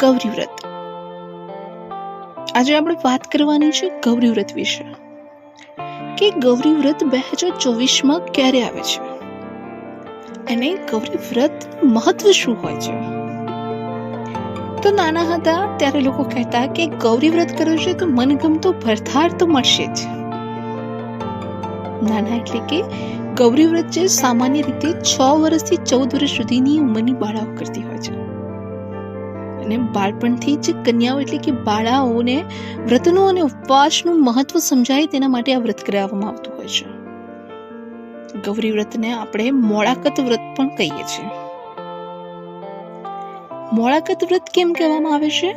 ગૌરી વ્રત. આજે આપણે વાત કરવાની છે ગૌરી વ્રત વિશે. કે ગૌરી વ્રત બે હજાર ચોવીસમાં ક્યારે આવે છે? અને ગૌરી વ્રત મહત્વ શું હોય છે? તો નાના હતા ત્યારે લોકો કહેતા કે ગૌરી વ્રત કરો છે તો મનગમતો ભરથાર તો મળશે જ. નાના એટલે કે ગૌરી વ્રત જે સામાન્ય રીતે છ વર્ષથી ચૌદ વર્ષ સુધીની ઉંમરની બાળાઓ કરતી હોય છે. અને બાળપણથી જ કન્યાઓ એટલે કે બાળાઓને, વ્રતનું અને ઉપવાસનું મહત્વ સમજાય તેના માટે આ વ્રત કરાવવામાં આવતું હોય છે. ગૌરી વ્રતને આપણે મોળાકત વ્રત પણ કહીએ છીએ. મોળાકત વ્રત કેમ કહેવામાં આવે છે?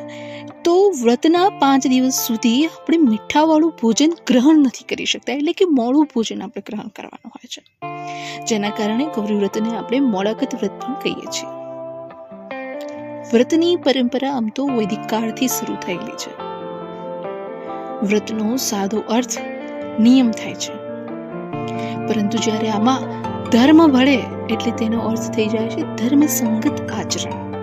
તો વ્રતના પાંચ દિવસ સુધી આપણે મીઠાવાળું ભોજન ગ્રહણ નથી કરી શકતા, એટલે કે મોડું ભોજન આપણે ગ્રહણ કરવાનું હોય છે. જેના કારણે ગૌરી વ્રતને આપણે મોળાકત વ્રત પણ કહીએ છીએ. વ્રતની પરંપરા આમ તો વૈદિક કાળથી શરૂ થયેલી છે. વ્રતનો સાદો અર્થ નિયમ થાય છે. પરંતુ જ્યારે આમાં ધર્મ ભળે એટલે તેનો અર્થ થઈ જાય છે ધર્મ સંગત આચરણ.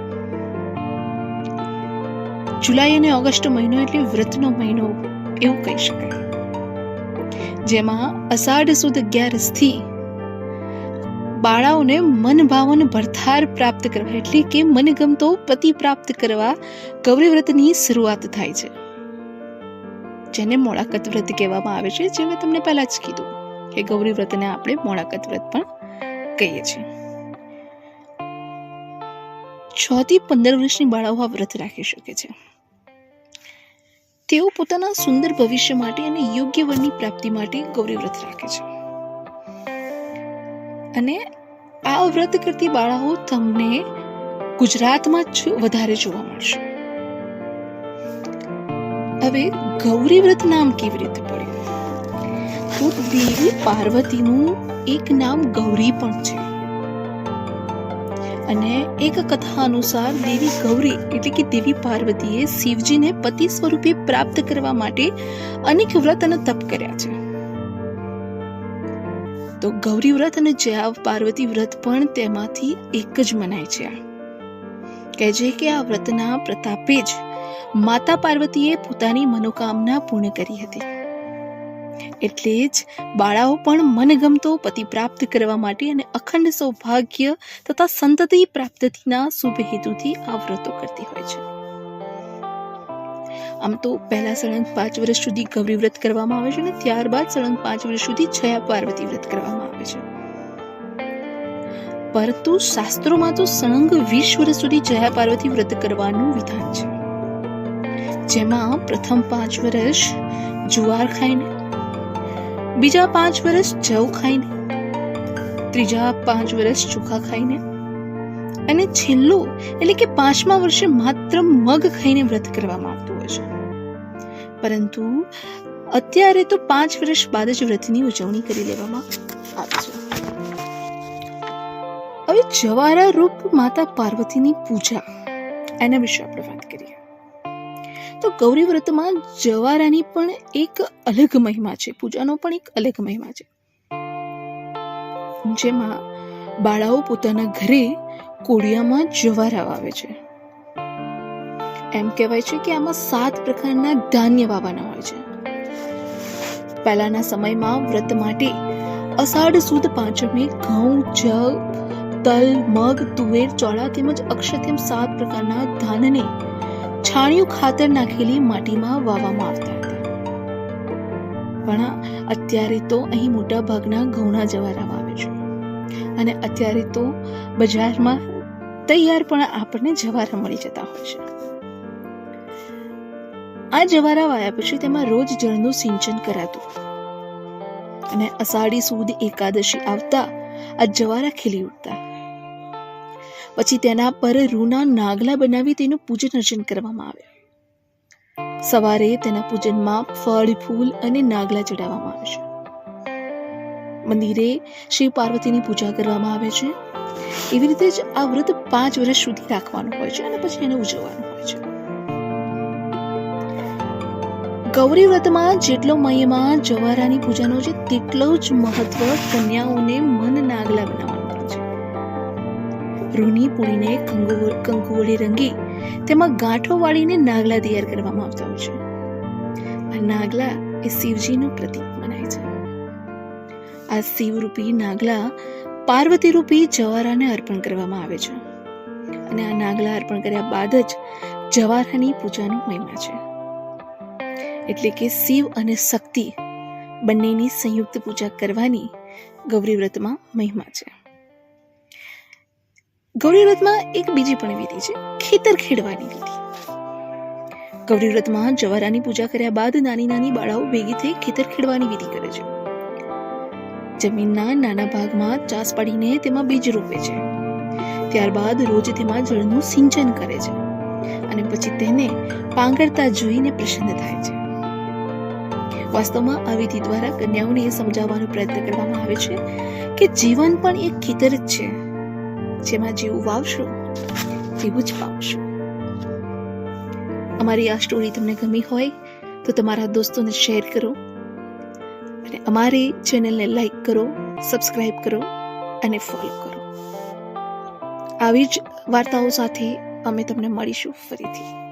જુલાઈ અને ઓગસ્ટ મહિનો એટલે વ્રતનો મહિનો એવું કહી શકાય. જેમાં અષાઢ સુદ અગિયારસથી બાળાઓને મનભાવન ભરથાર પ્રાપ્ત કરવા, એટલે કે મનગમતો પતિ પ્રાપ્ત કરવા ગૌરી વ્રતની શરૂઆત થાય છે. જેને મોળાકત વ્રત કહેવામાં આવે છે, જે મેં તમને પહેલા જ કીધું કે ગૌરી વ્રતને આપણે મોળાકત વ્રત પણ કહીએ છીએ. છ થી પંદર વર્ષની બાળાઓ આ વ્રત રાખી શકે છે. તેઓ પોતાના સુંદર ભવિષ્ય માટે અને યોગ્ય વરની પ્રાપ્તિ માટે ગૌરી વ્રત રાખે છે. અને આ વ્રત કરતી બાળાઓ તમને ગુજરાતમાં જ વધારે જોવા મળશે. હવે ગૌરી વ્રત નામ કેવી રીતે પડ્યું? તો દેવી પાર્વતીનું એક નામ ગૌરી પણ છે. અને એક કથા અનુસાર દેવી ગૌરી એટલે કે દેવી પાર્વતીએ શિવજીને પતિ સ્વરૂપે પ્રાપ્ત કરવા માટે અનેક વ્રત અને તપ કર્યા છે. તો ગૌરી વ્રત અને જયા પાર્વતી વ્રત પણ તેમાંથી એક જ મનાય છે. કહે છે કે આ વ્રતના પ્રતાપે જ માતા પાર્વતીએ પોતાની મનોકામના પૂર્ણ કરી હતી. એટલે જ બાળાઓ પણ મનગમતો પતિ પ્રાપ્ત કરવા માટે અને અખંડ સૌભાગ્ય તથા સંતતિ પ્રાપ્તિના શુભ હેતુથી આ વ્રતો કરતી હોય છે. આમ તો પહેલા સળંગ પાંચ વર્ષ સુધી ગૌરી વ્રત કરવામાં આવે છે અને ત્યારબાદ સળંગ પાંચ વર્ષ સુધી છયા પાર્વતી વ્રત કરવામાં આવે છે. પરંતુ શાસ્ત્રોમાં તો સળંગ વીસ વર્ષ સુધી જયા પાર્વતી વ્રત કરવાનું વિધાન છે. જેમાં પ્રથમ પાંચ વર્ષ જુવાર ખાઈને, બીજા પાંચ વર્ષ જવ ખાઈને, ત્રીજા પાંચ વર્ષ ચોખા ખાઈને અને છેલ્લું એટલે કે પાંચમા વર્ષે માત્ર મગ ખાઈને વ્રત કરવામાં આવતું છે. પરંતુ અત્યારે તો પાંચ વર્ષ બાદ જ વ્રતની ઉજવણી કરી લેવામાં આવે છે. હવે જવારા રૂપ માતા પાર્વતીની પૂજા, એના વિશે આપણે વાત કરીએ. તો ગૌરી વ્રતમાં જવારાની પણ એક અલગ મહિમા છે, પૂજાનો પણ એક અલગ મહિમા છે. જેમાં બાળાઓ પોતાના ઘરે કોડિયામાં જવારા વાવે છે. એમ કહેવાય છે કે આમાં સાત પ્રકારના ધાન્ય વાવવાના હોય છે. પહેલાના સમયમાં વ્રત માટે અષાઢ સુદ પાંચમે ઘઉં, જવ, તલ, મગ, તુવેર, ચોળા તેમજ અક્ષત એમ સાત પ્રકારના ધાનને છાણિયું ખાતર નાખેલી માટીમાં વાવવામાં આવતા હતા. પણ અત્યારે તો અહીં મોટા ભાગના ઘઉંના જવારા વાવે છે. અને અત્યારે તો બજારમાં તૈયાર પણ આપણને જવારા મળી જતા હોય છે. આ જવારા વાયા પછી તેમાં રોજ જળનું સિંચન કરાતું. અને અષાઢી સુદ એકાદશી આવતા આ જવારા ખીલી ઉઠતા. પછી તેના પર રૂના નાગલા બનાવી તેનું પૂજન અર્ચન કરવામાં આવે. સવારે તેના પૂજનમાં ફળ, ફૂલ અને નાગલા ચડાવવામાં આવે છે. મંદિરે શિવ પાર્વતીની પૂજા કરવામાં આવે છે. એવી રીતે જ આ વ્રત પાંચ વર્ષ સુધી રાખવાનું હોય છે અને પછી એને ઉજવવાનું હોય છે. ગૌરી વ્રતમાં જેટલો મહિમા જવારાની પૂજાનો છે, તેટલો જ મહત્વ કન્યાઓને મન નાગલા બનાવવાનો છે. રૂની પૂરીને કંકુ કંકુ વડે રંગી તેમાં ગાંઠો વાળીને નાગલા તૈયાર કરવામાં આવતા હોય છે. આ નાગલા એ શિવજીનું પ્રતીક મનાય છે. આ શિવરૂપી નાગલા પાર્વતી રૂપી જવારાને અર્પણ કરવામાં આવે છે. અને આ નાગલા અર્પણ કર્યા બાદ જ જવારાની પૂજાનો મહિમા છે. એટલે કે શિવ અને શક્તિ બંનેની સંયુક્ત પૂજા કરવાની ગૌરી વ્રતમાં મહિમા છે. ગૌરી વ્રતમાં એક બીજી પણ વિધિ છે, ખેતર ખેડવાની વિધિ. ગૌરી વ્રતમાં જવારાની પૂજા કર્યા બાદ નાની નાની બાળાઓ ભેગી થઈ ખેતર ખેડવાની વિધિ કરે છે. જમીનના નાના ભાગમાં ચાસ પાડીને તેમાં બીજ રોપે છે. ત્યારબાદ રોજ તેમાં જળનું સિંચન કરે છે અને પછી તેને પાંગરતા જોઈને પ્રસન્ન થાય છે. વાસ્તવમાં આ વિધિ દ્વારા કન્યાઓને એ સમજાવવાનો પ્રયત્ન કરવામાં આવે છે કે જીવન પણ એક ખેતર જ છે. જેમાં જેવું વાવશો, તેવું જ પામશો. અમારી આ સ્ટોરી તમને ગમી હોય તો તમારા દોસ્તોને શેર કરો અને અમારી ચેનલને લાઈક કરો સબસ્ક્રાઇબ કરો અને ફોલો કરો. આવી જ વાર્તાઓ સાથે અમે તમને મળીશું ફરીથી.